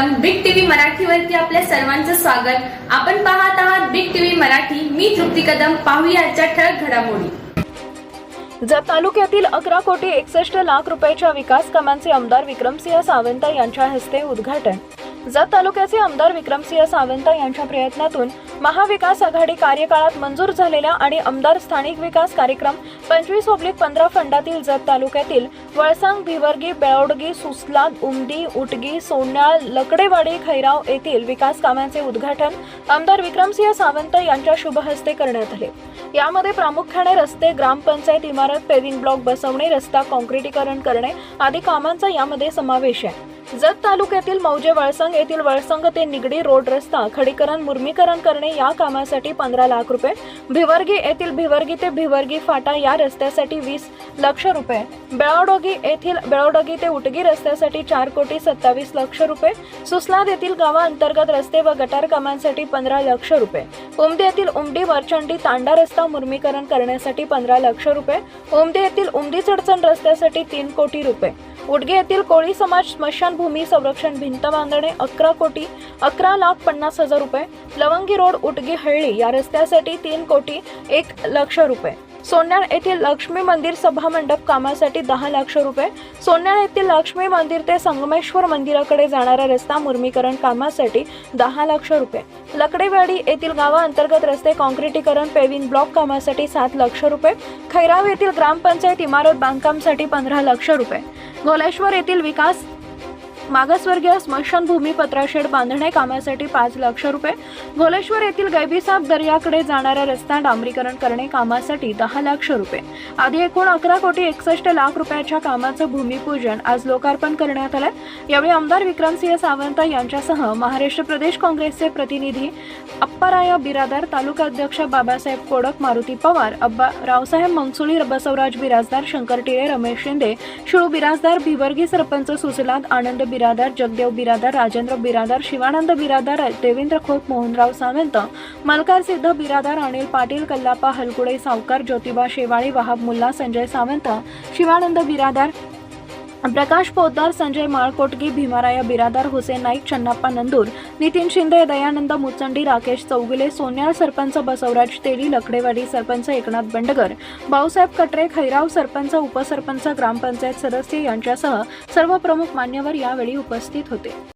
Big TV मराठीवरती आपल्या सर्वांचं स्वागत. आपण पाहत आहात बिग टीव्ही मराठी. मी तृप्ती कदम. पाहूया आजच्या ठळक घडामोडी. जत तालुक्यातील अकरा कोटी एकसष्ट लाख रुपयाच्या विकास कामांचे आमदार विक्रमसिंह सावंत यांच्या हस्ते उद्घाटन. जत तालुक्याचे आमदार विक्रमसिंह सावंत यांच्या प्रयत्नातून महाविकास आघाडी कार्यकाळात मंजूर झालेल्या आणि आमदार स्थानिक विकास कार्यक्रम पंचवीस ओब्लिक पंधरा फंडातील जत तालुक्यातील वळसांग भिवर्गी बेळवडगी सुसलाद उमदी उटगी सोन्याळ लकडेवाडी खैराव येथील विकास कामांचे उद्घाटन आमदार विक्रमसिंह सावंत यांच्या शुभ हस्ते करण्यात आले. यामध्ये प्रामुख्याने रस्ते ग्रामपंचायत इमारत पेविंग ब्लॉक बसवणे रस्ता काँक्रिटीकरण करणे आदी कामांचा यामध्ये समावेश आहे. जत तालुक्यातील मौजे वळसंग येथील वळसंग ते निगडी रोड रस्ता खडीकरण मुर्मीकरण करणे या कामासाठी पंधरा लाख रुपये. भिवर्गी येथील भिवर्गी ते भिवर्गी फाटा या रस्त्यासाठी वीस लक्ष रुपये. बेळावडोगी येथील बेळावडोगी ते उटगी रस्त्यासाठी चार कोटी सत्तावीस लक्ष रुपये. सुसलाद येथील गावाअंतर्गत रस्ते व गटार कामांसाठी पंधरा लक्ष रुपये. उमदे येथील उमडी वरचंडी तांडा रस्ता मुर्मीकरण करण्यासाठी पंधरा लक्ष रुपये. उमदे येथील उमदी चडचण रस्त्यासाठी तीन कोटी रुपये. उडगे येथील कोळी समाज स्मशानभूमी संरक्षण भिंत बांधणे अकरा कोटी अकरा लाख पन्नास हजार रुपये. लवंगी रोड उटगी हळ्ळी या रस्त्यासाठी तीन कोटी एक लक्ष रुपये. सोन्याळ येथील लक्ष्मी मंदिर सभा मंडप कामासाठी दहा लक्ष रुपये. सोन्याळ येथील लक्ष्मी मंदिर ते संगमेश्वर मंदिराकडे जाणारा रस्ता मुर्मीकरण कामासाठी दहा लक्ष रुपये. लकडेवाडी येथील गावाअंतर्गत रस्ते काँक्रिटीकरण पेविंग ब्लॉक कामासाठी सात लक्ष रुपये. खैराव येथील ग्रामपंचायत इमारत बांधकामसाठी पंधरा लक्ष रुपये. गोलेश्वर येथील विकास मागासवर्गीय स्मशानभूमी पत्राशेड बांधणे कामासाठी पाच लाख रुपये. घोलेश्वर येथील गैबीसाब दर्याकडे जाणारा रस्ता डांबरीकरण करणे कामासाठी दहा लाख रुपये. आधी एकूण अकरा कोटी एकसष्ट लाख रुपयाच्या कामाचं भूमिपूजन आज लोकार्पण करण्यात आलं यावेळी आमदार विक्रमसिंह सावंत यांच्यासह महाराष्ट्र प्रदेश काँग्रेसचे प्रतिनिधी अप्पाराया बिरादार तालुका अध्यक्ष बाबासाहेब कोडक मारुती पवार अब्बा रावसाहेब मंगसुळी बसवराज बिराजदार शंकर टिळे रमेश शिंदे शिळू बिराजदार भिवर्गी सरपंच सुजलाद आनंद बिरादार जगदेव बिरादार राजेंद्र बिरादार शिवानंद बिरादार देवेंद्र खोत मोहनराव सावंत मलकार सिद्ध बिरादार अनिल पाटील कल्लापा हलकुडे सावकार ज्योतिबा शेवाळे वहाब मुल्ला संजय सावंत शिवानंद बिरादार प्रकाश पोद्दार संजय माळकोटगी भीमाराया बिरादार हुसेन नाईक चन्नाप्पा नंदूर नितीन शिंदे दयानंद मुचंडी राकेश चौगुले सोन्याळ सरपंच बसवराज तेली लकडेवाडी सरपंच एकनाथ बंडगर भाऊसाहेब कटरे खैराव सरपंच उपसरपंच ग्रामपंचायत सदस्य यांच्यासह सर्व प्रमुख मान्यवर यावेळी उपस्थित होते.